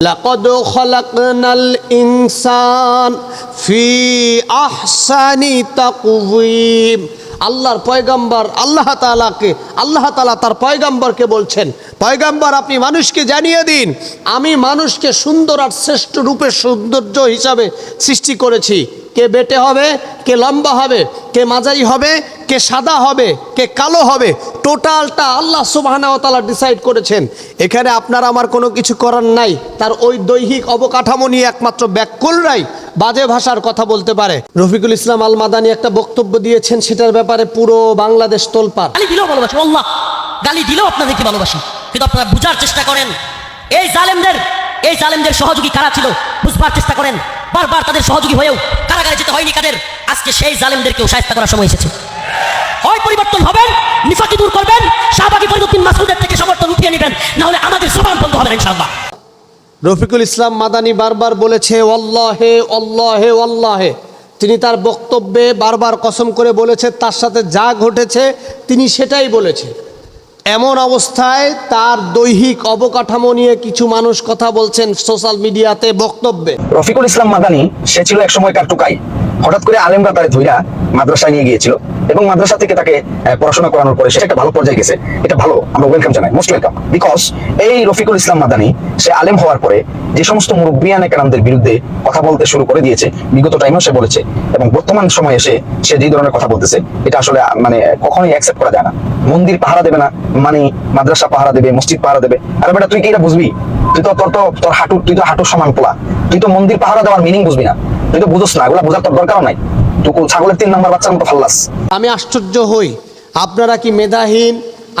لقد خلقنا الإنسان في أحسن تقويم আল্লাহর পয়গাম্বর আল্লাহ তাআলাকে আল্লাহ তাআলা তার পয়গাম্বরকে বলছেন পয়গাম্বর আপনি মানুষকে জানিয়ে দিন আমি মানুষকে সুন্দর আর শ্রেষ্ঠ রূপের সৌন্দর্য হিসাবে সৃষ্টি করেছি কে বেটে হবে, কে লম্বা হবে, কে মাঝারি হবে, কে সাদা হবে, কে কালো হবে, টোটালটা আল্লাহ সুবাহানাওতালা ডিসাইড করেছেন। এখানে আপনার আমার কোনো কিছু করার নাই, তার ওই দৈহিক অবকাঠামো নিয়ে একমাত্র ব্যাকুলরাই বাজে ভাষার কথা বলতে পারে। রফিকুল ইসলাম আল মাদানি একটা বক্তব্য দিয়েছেন, সেটার ব্যাপারে পুরো বাংলাদেশ তোলপার গালি দিলেও ভালোবাসি আল্লাহ গালি দিলেও আপনাদেরকে ভালোবাসি, কিন্তু আপনারা বুঝার চেষ্টা করেন। এই জালেমদের এই জালেমদের সহযোগী কারা ছিল, বুঝবার চেষ্টা করেন। বারবার তাদের সহযোগী হয়েও কারাগারে যেতে হয়নি কাদের? আজকে সেই জালেমদেরকেও সাহায্য করার সময় এসেছে। হয় পরিবর্তন হবেন, নিফাকি দূর করবেন, শাহবাগি ফরিদুদ্দিন মাসুদের থেকে সমর্থন উঠিয়ে নেবেন না হলে আমাদের সমান বন্ধ হবে ইনশাআল্লাহ। রফিকুল ইসলাম মাদানি বারবার বলেছে অল্লাহে অল্লাহে অল্লাহে তিনি তার বক্তব্যে বারবার কসম করে বলেছে, তার সাথে যা ঘটেছে, তিনি সেটাই বলেছে। এমন অবস্থায় তার দৈহিক অবকাঠামো নিয়ে কিছু মানুষ কথা বলছেন সোশ্যাল মিডিয়াতে বক্তব্যে। রফিকুল ইসলাম মাদানি, সে ছিল এক সময়কার টুকাই হঠাৎ করে আলেমরা তার ধৈরা মাদ্রাসায় নিয়ে গিয়েছিল। এবং মাদ্রাসা থেকে তাকে পড়াশোনা করানোর পরে সেটা একটা ভালো পর্যায়ে গেছে। এটা ভালো, আমরা ওয়েলকাম জানাই মোস্ট ওয়েলকাম বিকজ এই রফিকুল ইসলাম মাদানি, সে আলেম হওয়ার পরে যে সমস্ত মুরব্বিয়ান একরামদের বিরুদ্ধে কথা বলতে শুরু করে দিয়েছে, বিগত টাইমেও সে বলেছে, এবং বর্তমান সময়ে এসে সে যে ধরনের কথা বলতেছে, এটা আসলে মানে কখনোই অ্যাকসেপ্ট করা যায় না। মন্দির পাহারা দেবে না মানে মাদ্রাসা পাহারা দেবে, মসজিদ পাহারা দেবে। আরে বেটা, তুই কি এটা বুঝবি? তুই তো তোর তো, তোর হাঁটু তুই তো হাঁটুর সমান পোলা। তুই তো মন্দির পাহারা দেওয়ার মিনিং বুঝবি না। তুই তো বুঝোস না, এগুলো বোঝার তোর দরকারও নাই। ছাগলের তিন বাচ্চার মতো ফাল্লাস। আমি আশ্চর্য হই। আপনারা কি মেধাহীন?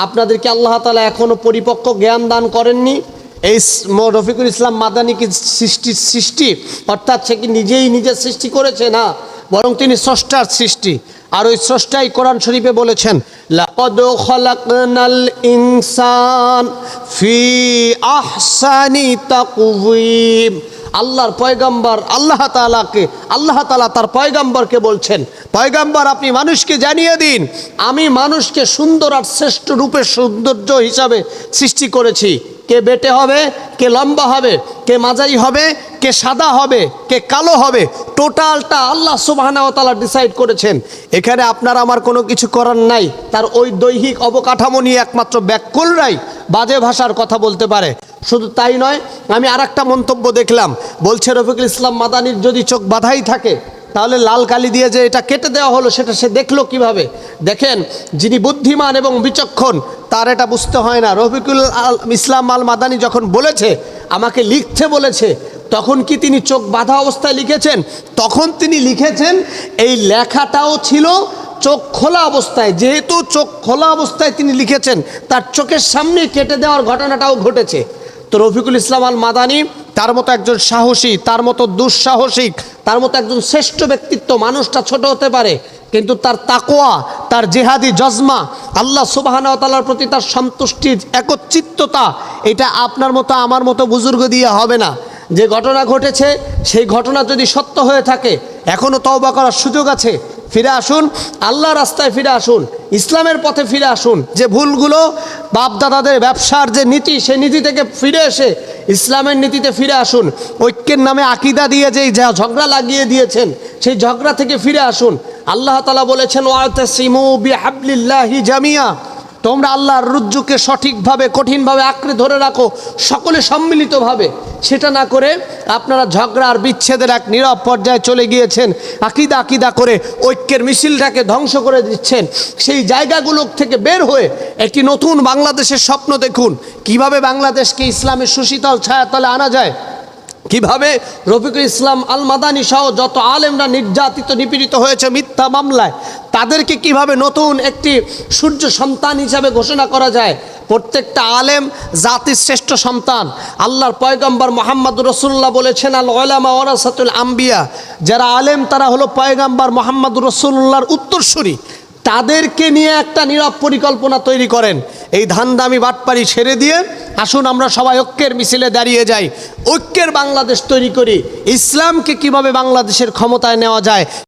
আপনাদেরকে আল্লাহ তালা এখনও পরিপক্ক জ্ঞান দান করেননি? এই রফিকুল ইসলাম মাদানি কি সৃষ্টি সৃষ্টি? অর্থাৎ সে কি নিজেই নিজের সৃষ্টি করেছে না? বরং তিনি স্রষ্টার সৃষ্টি। আর ওই স্রষ্টাই কোরআন শরীফে বলেছেন, লাকদ খলাকনাল ইনসান ফি আহসানি তাকওয়িম। আল্লাহর পয়গাম্বর আল্লাহ তালাকে আল্লাহ তালা তার পয়গাম্বরকে বলছেন, পয়গাম্বর, আপনি মানুষকে জানিয়ে দিন, আমি মানুষকে সুন্দর আর শ্রেষ্ঠ রূপে সৌন্দর্য হিসাবে সৃষ্টি করেছি। কে বেটে হবে, কে লম্বা হবে, কে মাঝারি হবে কে সাদা হবে, কে কালো হবে টোটালটা আল্লাহ সুবাহানাওতালা ডিসাইড করেছেন। এখানে আপনার আমার কোনো কিছু করার নাই। তার ওই দৈহিক অবকাঠামো নিয়ে একমাত্র ব্যাকুলরাই বাজে ভাষার কথা বলতে পারে। শুধু তাই নয়, আমি আর মন্তব্য দেখলাম। বলছে রফিকুল ইসলাম মাদানির যদি চোখ বাধাই থাকে, তাহলে লাল কালি দিয়ে যে এটা কেটে দেওয়া হলো, সেটা সে দেখল কীভাবে? দেখেন, যিনি বুদ্ধিমান এবং বিচক্ষণ, তার এটা বুঝতে হয় না। রফিকুল ইসলাম আল মাদানি যখন বলেছে, আমাকে লিখতে বলেছে তখন কি তিনি চোখ বাঁধা অবস্থায় লিখেছেন? তখন তিনি লিখেছেন, এই লেখাটাও ছিল চোখ খোলা অবস্থায়। যেহেতু চোখ খোলা অবস্থায় তিনি লিখেছেন, তার চোখের সামনে কেটে দেওয়ার ঘটনাটাও ঘটেছে। তো রফিকুল ইসলাম আল মাদানি তার মতো একজন সাহসী, তার মতো দুঃসাহসিক, তার মতো একজন শ্রেষ্ঠ ব্যক্তিত্ব মানুষটা ছোট হতে পারে, কিন্তু তার তাকোয়া তার জেহাদি জজমা, আল্লাহ সুবাহানা তালার প্রতি তার সন্তুষ্টির একচিত্ততা এটা আপনার মতো, আমার মতো বুজুর্গ দিয়ে হবে না। যে ঘটনা ঘটেছে, সেই ঘটনা যদি সত্য হয়ে থাকে এখনও তওবা করার সুযোগ আছে, ফিরে আসুন আল্লাহ রাস্তায় ফিরে আসুন, ইসলামের পথে ফিরে আসুন, যে ভুলগুলো বাপদাদাদের ব্যবসার যে নীতি, সে নীতি থেকে ফিরে এসে ইসলামের নীতিতে ফিরে আসুন, ঐক্যের নামে আকিদা দিয়ে যা ঝগড়া লাগিয়ে দিয়েছেন, সেই ঝগড়া থেকে ফিরে আসুন। আল্লাহ তালা বলেছেন ওয়াতসিমু বিহাবলিল্লাহি জামিয়া। তোমরা আল্লাহর রুজ্জুকে সঠিকভাবে, কঠিনভাবে আঁকড়ে ধরে রাখো, সকলে সম্মিলিতভাবে। সেটা না করে আপনারা ঝগড়া আর বিচ্ছেদের এক নীরব পর্যায়ে চলে গিয়েছেন, আকিদা আকিদা করে ঐক্যের মিছিলটাকে ধ্বংস করে দিচ্ছেন। সেই জায়গাগুলো থেকে বের হয়ে একটি নতুন বাংলাদেশের স্বপ্ন দেখুন। কীভাবে বাংলাদেশকে ইসলামের সুশীতল ছায়াতলে আনা যায়? কীভাবে রফিকুল ইসলাম আল মাদানি সহ যত আলেমরা নির্যাতিত, নিপীড়িত হয়েছে মিথ্যা মামলায় তাদেরকে কীভাবে নতুন একটি সূর্য সন্তান হিসাবে ঘোষণা করা যায়? প্রত্যেকটা আলেম জাতির শ্রেষ্ঠ সন্তান। আল্লাহর পয়গম্বর মোহাম্মদ রসুল্লাহ বলেছেন, আল ওলামা ওরাসাতুল আম্বিয়া। যারা আলেম, তারা হলো পয়গম্বর মোহাম্মদ রসুল্লাহর উত্তরসূরি। তাদেরকে নিয়ে একটা নীরব পরিকল্পনা তৈরি করেন। এই ধানদামি বাটপারি ছেড়ে দিয়ে আসুন আমরা সবাই ঐক্যের মিছিলে দাঁড়িয়ে যাই। ঐক্যের বাংলাদেশ তৈরি করি। ইসলামকে কীভাবে বাংলাদেশের ক্ষমতায় নেওয়া যায়?